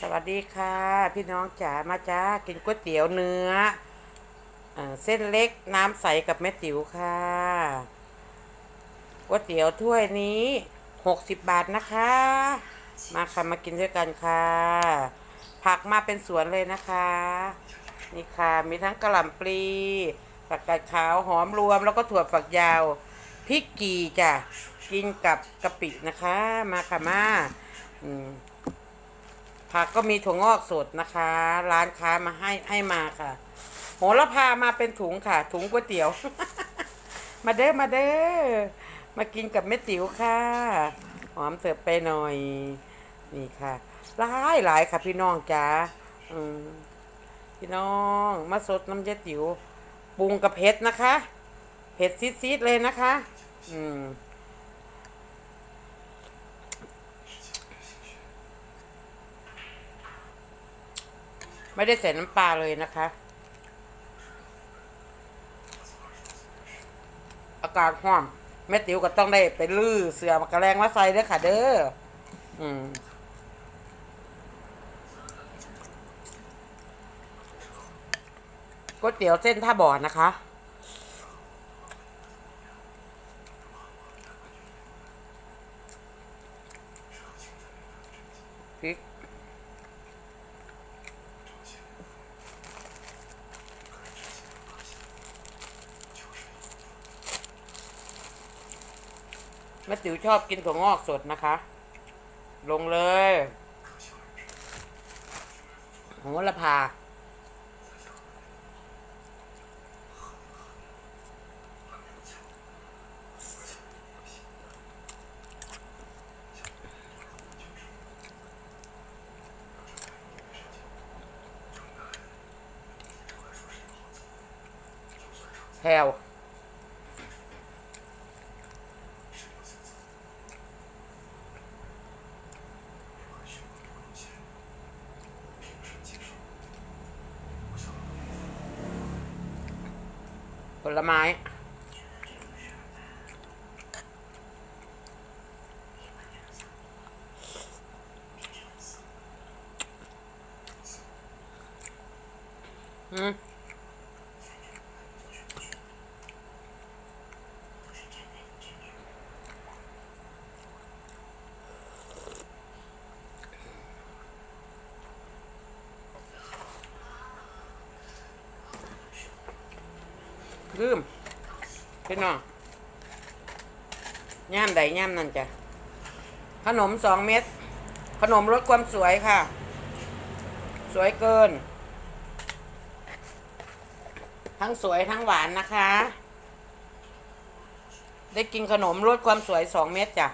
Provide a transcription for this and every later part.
สวัสดีค่ะ พี่น้องจ๋ามาจ้ากินก๋วยเตี๋ยวเนื้อเอเส้นเล็กน้ำใสกับแม่ติ๋วค่ะก๋วยเตี๋ยวถ้วยนี้หกสิบบาทนะคะ มาค่ะมากินด้วยกันค่ะ ผักมาเป็นสวนเลยนะคะ นี่ค่ะ มีทั้งกระหล่ำปลีผักกาดขาวหอมรวมแล้วก็ถั่วฝักยาวพริกกีจ้ะกินกับกะปินะคะ มาค่ะมาอืม ผักก็มีถั่วงอกสดนะคะ ร้านค้ามาให้ให้มาค่ะ โหระพามาเป็นถุงค่ะ ถุงก๋วยเตี๋ยว มาเด้อมาเด้อมากินกับแม่ติ๋วค่ะ หอมเสิร์ฟไปหน่อย นี่ค่ะหลายหลายค่ะพี่น้องจ๋าพี่น้องมาสดน้ำยติ๋วปรุงกับเผ็ดนะคะ เผ็ดซีดๆเลยนะคะ อืม ไม่ได้ใส่น้ำปลาเลยนะคะ อากาศห้อมแม่ติ๋วก็ต้องได้ไปลื้อเสือมากระแรงมาใส่ด้อค่ะ เด้ออืมก๋วยเตี๋ยวเส้นท่าบ่อนะคะ พริก ม่ติ๋วชอบกินถั่วงอกสดนะคะ ลงเลยโหระพาแพรว ผลไม้ อืม ลืมพี่น้องย่ามใดย่ามนั่นจ้ะ ขนมสองเม็ด ขนมลดความสวยค่ะ สวยเกิน ทั้งสวยทั้งหวานนะคะ ได้กินขนมลดความสวยสองเม็ดจ้ะ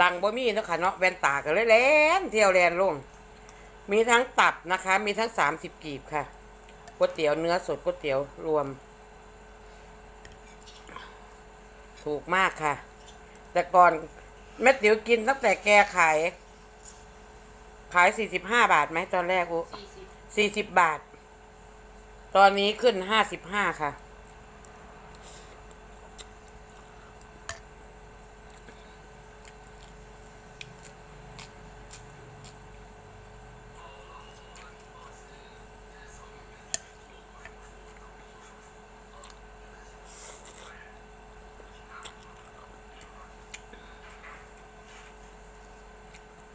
ดังบ่มีนะคะเนาะแว่นตากันเลยแลนเที่ยวแลนลง มีทั้งตับนะคะ มีทั้งสามสิบกีบค่ะก๋วยเตี๋ยวเนื้อสดก๋วยเตี๋ยวรวม ถูกมากค่ะ แต่ก่อนแม่ติ๋วกินตั้งแต่แกขาย ขายสี่สิบห้าบาทไหมตอนแรกอุสี่สิบบาท ตอนนี้ขึ้นห้าสิบห้าค่ะ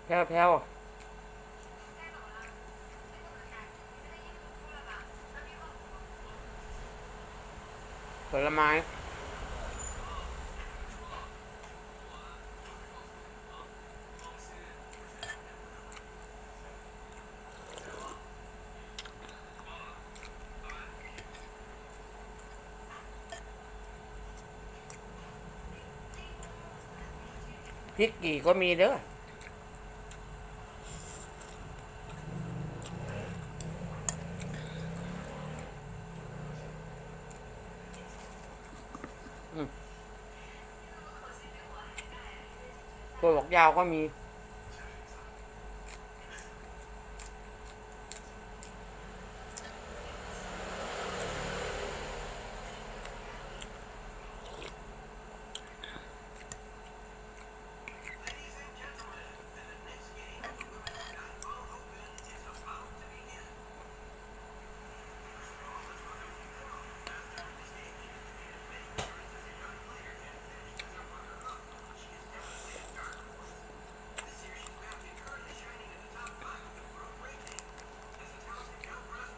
แพ้วแพ้วผลไม้พริกกี่ก็มีเด้อ ตัวบอกยาวก็มี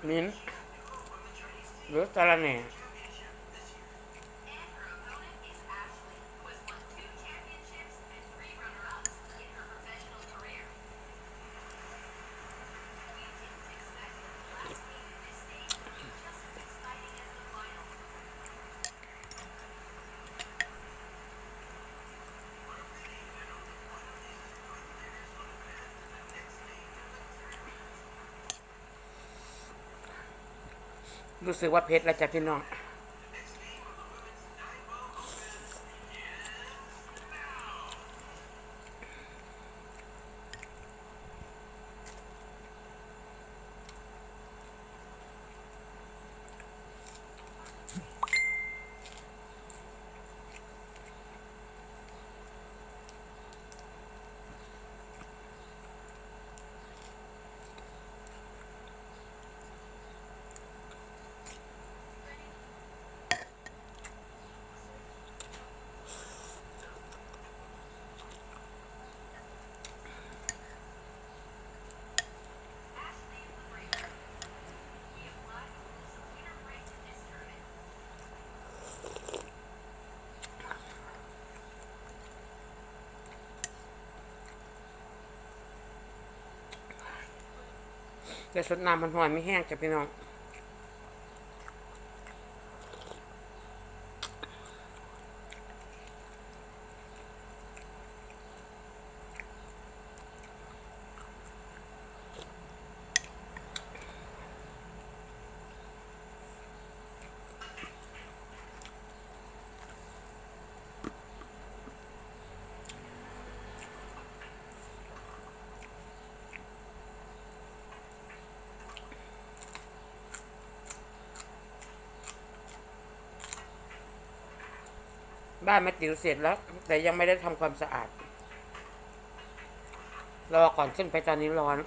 มิ้นท์หรือสาระแหน่ รู้สึกว่าเพชรแล้วจ้ะพี่น้อง แต่สดน้ำมันหอยไม่แห้งจ้ะพี่น้อง บ้านมาติ๋วเสร็จแล้ว แต่ยังไม่ได้ทำความสะอาด รอก่อนขึ้นไปตอนนี้ร้อน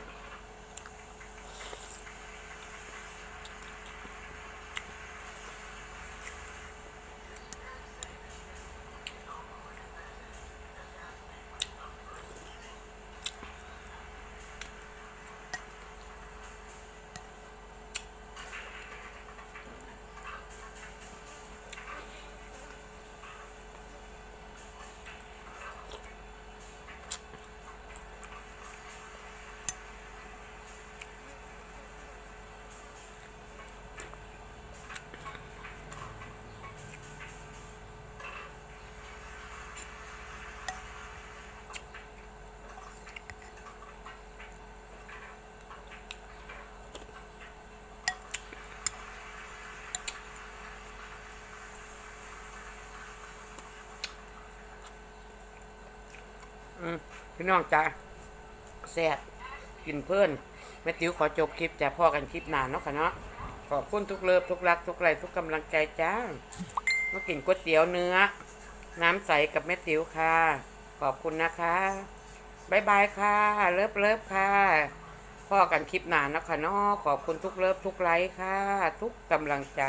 อืม พี่น้องจ้าแซ่บกินเพื่อนแม่ติ๋วขอจบคลิปจะพ่อกันคลิปหนานเนาะค่ะเนาะขอบคุณทุกเลิฟทุกรักทุกไลค์ทุกกำลังใจจ้ามากินก๋วยเตี๋ยวเนื้อ น้ำใสกับแม่ติ๋วค่ะ ขอบคุณนะคะบายบายค่ะ เลิฟเลิฟค่ะพ่อกันคลิปหนานเนาะค่ะเนาะขอบคุณทุกเลิฟทุกไลค์ค่ะ ทุกกำลังใจ